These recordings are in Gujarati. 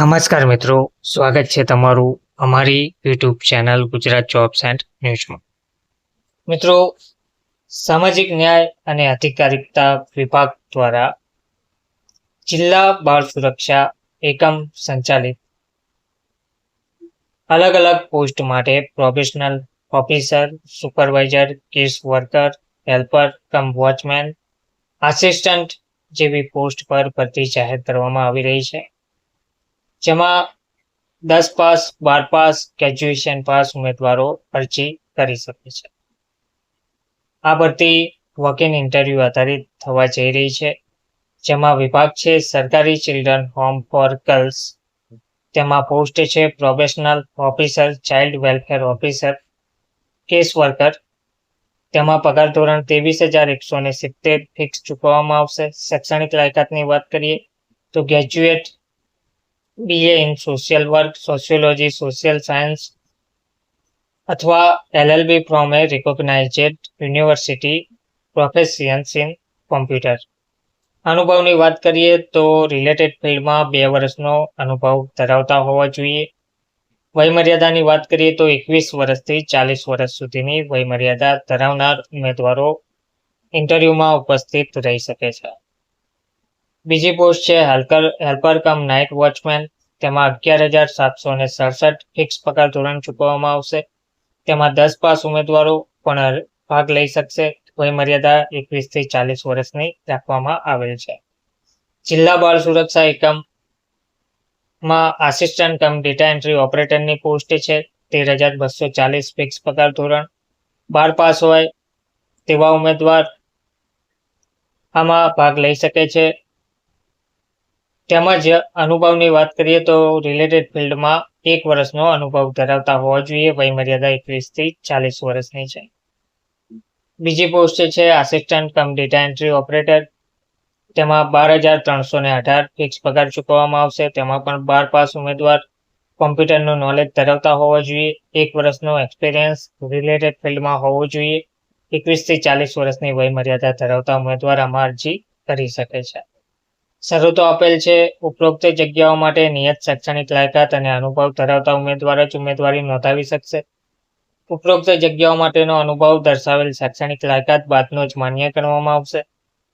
નમસ્કાર મિત્રો, સ્વાગત છે તમારું અમારી YouTube channel Gujarat jobs and ન્યૂઝમાં. મિત્રો, સામાજિક ન્યાય અને અધિકારિકતા વિભાગ દ્વારા જિલ્લા બાળ સુરક્ષા એકમ સંચાલિત અલગ અલગ પોસ્ટ માટે professional officer, supervisor, case worker, helper, cum watchman, assistant જેવી પોસ્ટ પર ભરતી જાહેર કરવામાં આવી રહી છે. જેમાં દસ પાસ, બાર પાસ ગ્રેજ્યુએશન પાસ ઉમેદવારો અરજી કરી શકે છે. આ ભરતી વકીલ ઇન્ટરવ્યૂ આધારિત થવા જઈ રહી છે. જેમાં વિભાગ છે સરકારી ચિલ્ડ્રન હોમ ફોર ગર્લ્સ તેમાં પોસ્ટ છે professional officer child welfare officer case worker તેમાં પગાર ધોરણ ત્રેવીસ હજાર એકસો ને સિત્તેર ફિક્સ ચૂકવવામાં આવશે. શૈક્ષણિક લાયકાતની વાત કરીએ તો graduate BA in social work sociology social science અથવા LLB from a recognised university proficiency in computer અનુભવની વાત કરીએ તો રિલેટેડ ફિલ્ડમાં બે વર્ષનો અનુભવ ધરાવતા હોવા જોઈએ. વયમર્યાદાની વાત કરીએ તો એકવીસ વર્ષથી ચાલીસ વર્ષ સુધીની વયમર્યાદા ધરાવનાર ઉમેદવારો ઇન્ટરવ્યુમાં ઉપસ્થિત રહી શકે છે. બીજી પોસ્ટ છે helper helper cum night watchman. તેમાં અગિયાર હજાર સાતસો ને સડસઠ ફિક્સ પગાર ધોરણ ચૂકવવામાં આવશે. તેમાં દસ પાસ ઉમેદવારો પણ ભાગ લઈ શકશે. મર્યાદા એકવીસથી ચાલીસ વર્ષની રાખવામાં આવેલ છે. જિલ્લા બાળ સુરક્ષા એકમમાં આસિસ્ટન્ટ કમ ડેટા એન્ટ્રી ઓપરેટરની પોસ્ટ છે, તેર હજાર બસો ચાલીસ ફિક્સ પગાર ધોરણ. બાર પાસ હોય તેવા ઉમેદવાર આમાં ભાગ લઈ શકે છે. તેમજ અનુભવની વાત કરીએ તો રિલેટેડ ફિલ્ડમાં એક વર્ષનો અનુભવ ધરાવતા હોવા જોઈએ. વયમર્યાદા એકવીસથી ચાલીસ વર્ષની છે. બીજી પોસ્ટ છે assistant cum data entry operator તેમાં બાર હજાર ત્રણસો ને અઢાર ફિક્સ પગાર ચૂકવવામાં આવશે. તેમાં પણ બાર પાસ ઉમેદવાર કોમ્પ્યુટરનું નોલેજ ધરાવતા હોવા જોઈએ. એક વર્ષનો એક્સપિરિયન્સ રિલેટેડ ફિલ્ડમાં હોવો જોઈએ. એકવીસથી ચાલીસ વર્ષની વયમર્યાદા ધરાવતા ઉમેદવાર આમાં અરજી કરી શકે છે. શરતો આપેલ છે, ઉપરોક્ત જગ્યાઓ માટે નિયત શૈક્ષણિક લાયકાત અને અનુભવ ધરાવતા ઉમેદવાર જ ઉમેદવારી નોંધાવી શકશે. ઉપરોક્ત જગ્યાઓ માટેનો અનુભવ દર્શાવેલ શૈક્ષણિક લાયકાત બાદનો જ માન્ય કરવામાં આવશે.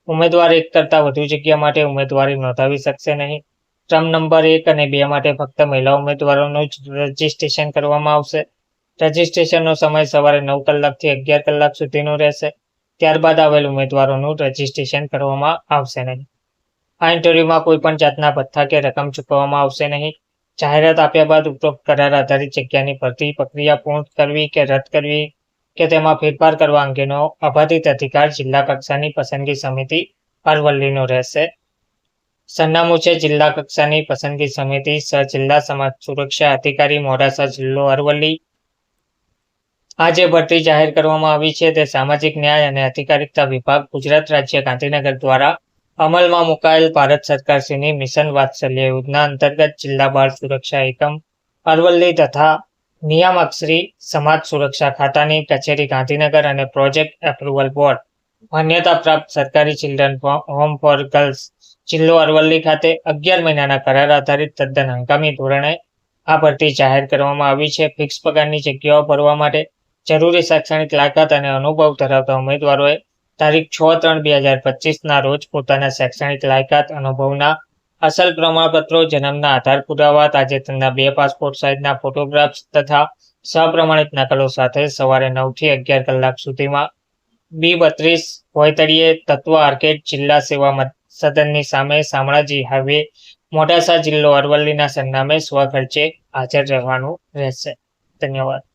ઉમેદવાર એક કરતાં વધુ જગ્યા માટે ઉમેદવારી નોંધાવી શકશે નહીં. ક્રમ નંબર એક અને બે માટે ફક્ત મહિલા ઉમેદવારોનું જ રજીસ્ટ્રેશન કરવામાં આવશે. રજીસ્ટ્રેશનનો સમય સવારે નવ કલાકથી અગિયાર કલાક સુધીનો રહેશે. ત્યારબાદ આવેલ ઉમેદવારોનું રજીસ્ટ્રેશન કરવામાં આવશે નહીં. આ ઇન્ટરવ્યુમાં કોઈ પણ જાતના ભથ્થા કે રકમ ચૂકવવામાં આવશે નહીં. જાહેરાત આપ્યા બાદ ઉપરોક્ત કરાર આધારિત જગ્યાની ભરતી પ્રક્રિયા પૂર્ણ કરવી કે રદ કરવી કે તેમાં ફેરફાર કરવા અંગેનો અબાધિત અધિકાર જિલ્લા કક્ષાની પસંદગી સમિતિ અરવલ્લીનો રહેશે. સરનામું છે જિલ્લા કક્ષાની પસંદગી સમિતિ સહ જિલ્લા સમાજ સુરક્ષા અધિકારી મોડાસા જિલ્લો અરવલ્લી. આ જે ભરતી જાહેર કરવામાં આવી છે. તે સામાજિક ન્યાય અને અધિકારિકતા વિભાગ ગુજરાત રાજ્ય ગાંધીનગર દ્વારા અમલમાં મુકાયેલ ભારત સરકારશ્રીની મિશન વાત્સલ્ય યોજના અંતર્ગત જિલ્લા બાળ સુરક્ષા એકમ, અરવલ્લી તથા નિયામક શ્રી સમાજ સુરક્ષા ખાતાની કચેરી ગાંધીનગર અને પ્રોજેક્ટ એપ્રુવલ બોર્ડ માન્યતા પ્રાપ્ત સરકારી ચિલ્ડ્રન હોમ ફોર ગર્લ્સ, જિલ્લો અરવલ્લી ખાતે અગિયાર મહિનાના કરાર આધારિત તદ્દન હંગામી ધોરણે આ ભરતી જાહેર કરવામાં આવી છે. ફિક્સ પગારની જગ્યાઓ ભરવા માટે જરૂરી શૈક્ષણિક લાગત અને અનુભવ ધરાવતા ઉમેદવારોએ તારીખ છ ત્રણ બે હજાર પચીસના રોજ પોતાના શૈક્ષણિક લાયકાત અનુભવના અસલ પ્રમાણપત્રો, જન્મના આધાર પુરાવા, તાજેતરના બે પાસપોર્ટ સાઇઝના ફોટોગ્રાફ્સ તથા સપ્રમાણિત નકલો સાથે સવારે નવથી અગિયાર કલાક સુધીમાં બી બત્રીસ ભોયતળીએ તત્વ આર્કેડ જિલ્લા સેવા સદનની સામે શામળાજી હાઈવે, મોડાસા જિલ્લો અરવલ્લીના સરનામે સ્વખર્ચે હાજર રહેવાનું રહેશે. ધન્યવાદ.